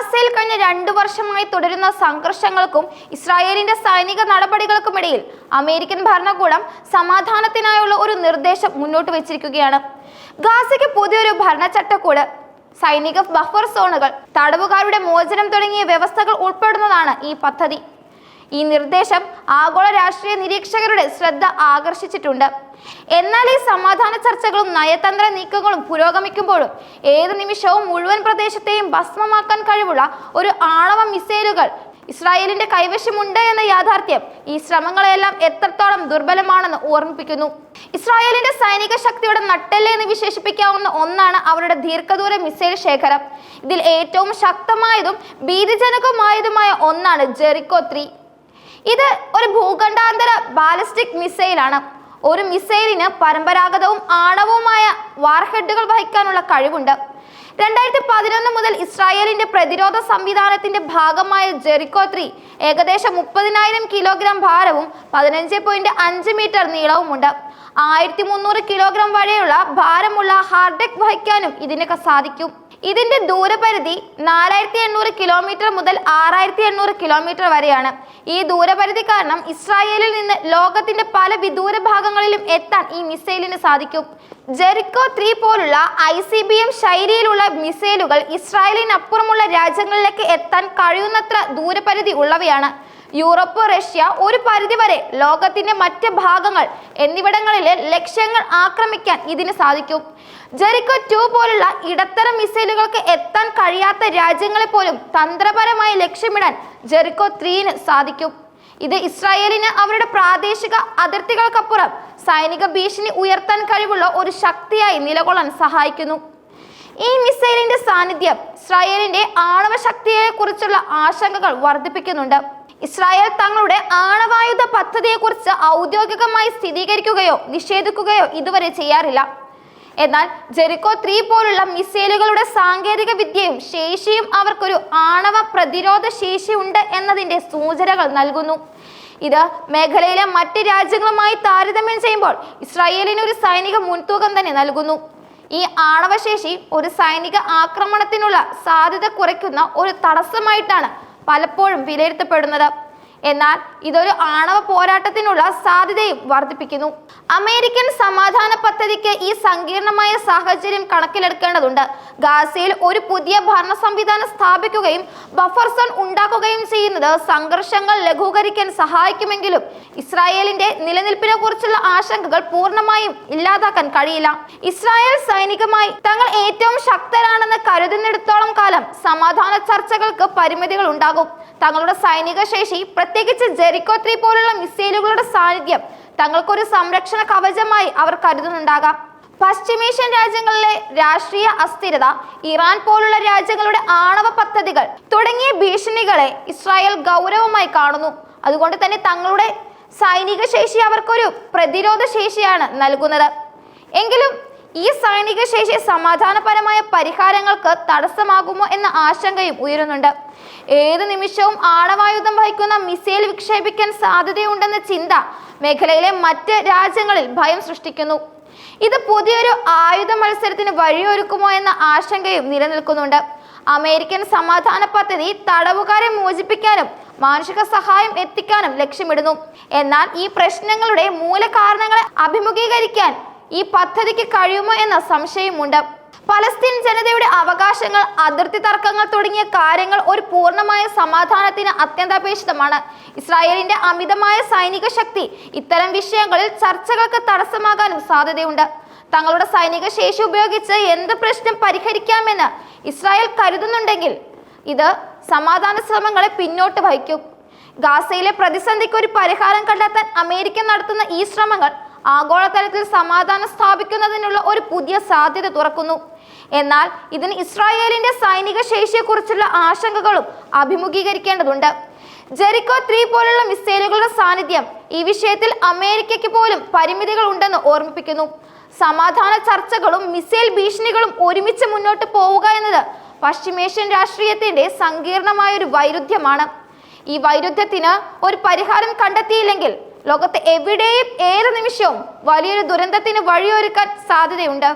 ഗാസയിൽ കഴിഞ്ഞ രണ്ടു വർഷമായി തുടരുന്ന സംഘർഷങ്ങൾക്കും ഇസ്രായേലിന്റെ സൈനിക നടപടികൾക്കുമിടയിൽ അമേരിക്കൻ ഭരണകൂടം സമാധാനത്തിനായുള്ള ഒരു നിർദ്ദേശം മുന്നോട്ട് വെച്ചിരിക്കുകയാണ്. ഗാസയ്ക്ക് പുതിയൊരു ഭരണചട്ടക്കൂട് സൈനിക ബഫർ സോണുകൾ തടവുകാരുടെ മോചനം തുടങ്ങിയ വ്യവസ്ഥകൾ ഉൾപ്പെടുന്നതാണ് ഈ പദ്ധതി. ഈ നിർദ്ദേശം ആഗോള രാഷ്ട്രീയ നിരീക്ഷകരുടെ ശ്രദ്ധ ആകർഷിച്ചിട്ടുണ്ട്. എന്നാൽ ഈ സമാധാന ചർച്ചകളും നയതന്ത്ര നീക്കങ്ങളും പുരോഗമിക്കുമ്പോഴും ഏത് നിമിഷവും മുഴുവൻ പ്രദേശത്തെയും ഭസ്മമാക്കാൻ കഴിവുള്ള ഒരു ആണവ മിസൈലുകൾ ഇസ്രായേലിന്റെ കൈവശമുണ്ട് എന്ന യാഥാർത്ഥ്യം ഈ ശ്രമങ്ങളെല്ലാം എത്രത്തോളം ദുർബലമാണെന്ന് ഓർമ്മിപ്പിക്കുന്നു. ഇസ്രായേലിന്റെ സൈനിക ശക്തിയുടെ നട്ടെല്ല് എന്ന് വിശേഷിപ്പിക്കാവുന്ന ഒന്നാണ് അവരുടെ ദീർഘദൂര മിസൈൽ ശേഖരം. ഇതിൽ ഏറ്റവും ശക്തമായതും ഭീതിജനകമായതുമായ ഒന്നാണ് ജെറിക്കോ ത്രീ. ഇത് ഒരു ഭൂഖണ്ഡാന്തര ബാലിസ്റ്റിക് മിസൈലാണ്. ഒരു മിസൈലിന് പരമ്പരാഗതവും ആണവവുമായ വാർഹെഡുകൾ വഹിക്കാനുള്ള കഴിവുണ്ട്. രണ്ടായിരത്തി പതിനൊന്ന് മുതൽ ഇസ്രായേലിന്റെ പ്രതിരോധ സംവിധാനത്തിന്റെ ഭാഗമായ ജെറിക്കോ ത്രീ ഏകദേശം മുപ്പതിനായിരം കിലോഗ്രാം ഭാരവും പതിനഞ്ച് പോയിന്റ് അഞ്ച് മീറ്റർ നീളവുമുണ്ട്. ആയിരത്തി മുന്നൂറ് കിലോഗ്രാം വരെയുള്ള ഭാരമുള്ള ഹാർഡെക് വഹിക്കാനും ഇതിനൊക്കെ സാധിക്കും. ഇതിന്റെ ദൂരപരിധി നാലായിരത്തി എണ്ണൂറ് കിലോമീറ്റർ മുതൽ ആറായിരത്തി എണ്ണൂറ് കിലോമീറ്റർ വരെയാണ്. ഈ ദൂരപരിധി കാരണം ഇസ്രായേലിൽ നിന്ന് ലോകത്തിന്റെ പല വിദൂര ഭാഗങ്ങളിലും എത്താൻ ഈ മിസൈലിന് സാധിക്കും. ജെറിക്കോ ത്രീ പോലുള്ള ഐ സി ബി എം ശൈലിയിലുള്ള മിസൈലുകൾ ഇസ്രായേലിനപ്പുറമുള്ള രാജ്യങ്ങളിലേക്ക് എത്താൻ കഴിയുന്നത്ര ദൂരപരിധി ഉള്ളവയാണ്. യൂറോപ്പ് റഷ്യ ഒരു പരിധിവരെ ലോകത്തിന്റെ മറ്റ് ഭാഗങ്ങൾ എന്നിവിടങ്ങളിലെ ലക്ഷ്യങ്ങൾ ആക്രമിക്കാൻ ഇതിന് സാധിക്കും. ജെറിക്കോ ടു പോലുള്ള ഇടത്തരം മിസൈലുകൾക്ക് എത്താൻ കഴിയാത്ത രാജ്യങ്ങളെ പോലും തന്ത്രപരമായി ലക്ഷ്യമിടാൻ ജെറിക്കോ ത്രീന് സാധിക്കും. ഇത് ഇസ്രായേലിന് അവരുടെ പ്രാദേശിക അതിർത്തികൾക്കപ്പുറം സൈനിക ഭീഷണി ഉയർത്താൻ കഴിവുള്ള ഒരു ശക്തിയായി നിലകൊള്ളാൻ സഹായിക്കുന്നു. ഈ മിസൈലിന്റെ സാന്നിധ്യം ഇസ്രായേലിന്റെ ആണവ ശക്തിയെ കുറിച്ചുള്ള ആശങ്കകൾ വർദ്ധിപ്പിക്കുന്നുണ്ട്. ഇസ്രായേൽ തങ്ങളുടെ ആണവായുധ പദ്ധതിയെക്കുറിച്ച് ഔദ്യോഗികമായി സ്ഥിരീകരിക്കുകയോ നിഷേധിക്കുകയോ ഇതുവരെ ചെയ്യാറില്ല. എന്നാൽ ജെറിക്കോ ത്രീ പോലുള്ള മിസൈലുകളുടെ സാങ്കേതിക വിദ്യയും ശേഷിയും അവർക്കൊരു ആണവ പ്രതിരോധ ശേഷിയുണ്ട് എന്നതിന്റെ സൂചനകൾ നൽകുന്നു. ഇത് മേഖലയിലെ മറ്റ് രാജ്യങ്ങളുമായി താരതമ്യം ചെയ്യുമ്പോൾ ഇസ്രായേലിന് ഒരു സൈനിക മുൻതൂക്കം തന്നെ നൽകുന്നു. ഈ ആണവശേഷി ഒരു സൈനിക ആക്രമണത്തിനുള്ള സാധ്യത കുറയ്ക്കുന്ന ഒരു തടസ്സമായിട്ടാണ് പലപ്പോഴും വിലയിരുത്തപ്പെടുന്നത്. എന്നാൽ ഇതൊരു ആണവ പോരാട്ടത്തിനുള്ള സാധ്യതയും വർദ്ധിപ്പിക്കുന്നു. അമേരിക്കൻ സമാധാന പദ്ധതിക്ക് ഈ സങ്കീർണമായ സാഹചര്യം കണക്കിലെടുക്കേണ്ടതുണ്ട്. ഗാസയിൽ ഒരു പുതിയ ഭരണ സംവിധാനം സ്ഥാപിക്കുകയും ബഫർ സോൺ ഉണ്ടാക്കുകയും ചെയ്യുന്നത് സംഘർഷങ്ങൾ ലഘൂകരിക്കാൻ സഹായിക്കുമെങ്കിലും ഇസ്രായേലിന്റെ നിലനിൽപ്പിനെ കുറിച്ചുള്ള ആശങ്കകൾ പൂർണമായും ഇല്ലാതാക്കാൻ കഴിയില്ല. ഇസ്രായേൽ സൈനികമായി തങ്ങൾ ഏറ്റവും ശക്തരാണെന്ന് കാലം സമാധാന ചർച്ചകൾക്ക് പരിമിതികൾ ഉണ്ടാകും. തങ്ങളുടെ സൈനിക ശേഷി പ്രത്യേകിച്ച് ജെറിക്കോ ത്രീ പോലുള്ള മിസൈലുകളുടെ സാന്നിധ്യം തങ്ങൾക്കൊരു സംരക്ഷണ കവചമായി അവർ കരുതുന്നുണ്ടാകാം. പശ്ചിമേഷ്യൻ രാജ്യങ്ങളിലെ രാഷ്ട്രീയ അസ്ഥിരത ഇറാൻ പോലുള്ള രാജ്യങ്ങളുടെ ആണവ പദ്ധതികൾ തുടങ്ങിയ ഭീഷണികളെ ഇസ്രായേൽ ഗൗരവമായി കാണുന്നു. അതുകൊണ്ട് തന്നെ തങ്ങളുടെ സൈനിക ശേഷി അവർക്കൊരു പ്രതിരോധ ശേഷിയാണ് നൽകുന്നത്. എങ്കിലും ഈ സൈനിക ശേഷി സമാധാനപരമായ പരിഹാരങ്ങൾക്ക് തടസ്സമാകുമോ എന്ന ആശങ്കയും ഉയരുന്നുണ്ട്. ഏത് നിമിഷവും ആണവായുധം വഹിക്കുന്ന മിസൈൽ വിക്ഷേപിക്കാൻ സാധ്യതയുണ്ടെന്ന ചിന്ത മേഖലയിലെ മറ്റ് രാജ്യങ്ങളിൽ ഭയം സൃഷ്ടിക്കുന്നു. ഇത് പുതിയൊരു ആയുധ മത്സരത്തിന് വഴിയൊരുക്കുമോ എന്ന ആശങ്കയും നിലനിൽക്കുന്നുണ്ട്. അമേരിക്കൻ സമാധാന പദ്ധതി തടവുകാരെ മോചിപ്പിക്കാനും മാനുഷിക സഹായം എത്തിക്കാനും ലക്ഷ്യമിടുന്നു. എന്നാൽ ഈ പ്രശ്നങ്ങളുടെ മൂലകാരണങ്ങളെ അഭിമുഖീകരിക്കാൻ ഈ പദ്ധതിക്ക് കഴിയുമോ എന്ന സംശയമുണ്ട്. പലസ്തീൻ ജനതയുടെ അവകാശങ്ങൾ അതിർത്തി തർക്കങ്ങൾ തുടങ്ങിയ കാര്യങ്ങൾ ഒരു പൂർണമായ സമാധാനത്തിന് അത്യന്താപേക്ഷിതമാണ്. ഇസ്രായേലിന്റെ അമിതമായ സൈനിക ശക്തി ഇത്തരം വിഷയങ്ങളിൽ ചർച്ചകൾക്ക് തടസ്സമാകാനും സാധ്യതയുണ്ട്. തങ്ങളുടെ സൈനിക ശേഷി ഉപയോഗിച്ച് എന്ത് പ്രശ്നം പരിഹരിക്കാമെന്ന് ഇസ്രായേൽ കരുതുന്നുണ്ടെങ്കിൽ ഇത് സമാധാന ശ്രമങ്ങളെ പിന്നോട്ട് വഹിക്കും. ഗാസയിലെ പ്രതിസന്ധിക്ക് ഒരു പരിഹാരം കണ്ടെത്താൻ അമേരിക്ക നടത്തുന്ന ഈ ശ്രമങ്ങൾ ആഗോളതലത്തിൽ സമാധാനം സ്ഥാപിക്കുന്നതിനുള്ള ഒരു പുതിയ സാധ്യത തുറക്കുന്നു. എന്നാൽ ഇതിന് ഇസ്രായേലിന്റെ സൈനിക ശേഷിയെക്കുറിച്ചുള്ള ആശങ്കകളും അഭിമുഖീകരിക്കേണ്ടതുണ്ട്. ജെറിക്കോ ത്രീ പോലുള്ള മിസൈലുകളുടെ സാന്നിധ്യം ഈ വിഷയത്തിൽ അമേരിക്കയ്ക്ക് പോലും പരിമിതികൾ ഉണ്ടെന്ന് ഓർമ്മിപ്പിക്കുന്നു. സമാധാന ചർച്ചകളും മിസൈൽ ഭീഷണികളും ഒരുമിച്ച് മുന്നോട്ട് പോവുക എന്നത് പശ്ചിമേഷ്യൻ രാഷ്ട്രീയത്തിന്റെ സങ്കീർണമായ ഒരു വൈരുദ്ധ്യമാണ്. ഈ വൈരുദ്ധ്യത്തിന് ഒരു പരിഹാരം കണ്ടെത്തിയില്ലെങ്കിൽ ലോകത്ത് എവിടെയും ഏത് നിമിഷവും വലിയൊരു ദുരന്തത്തിന് വഴിയൊരുക്കാൻ സാധ്യതയുണ്ട്.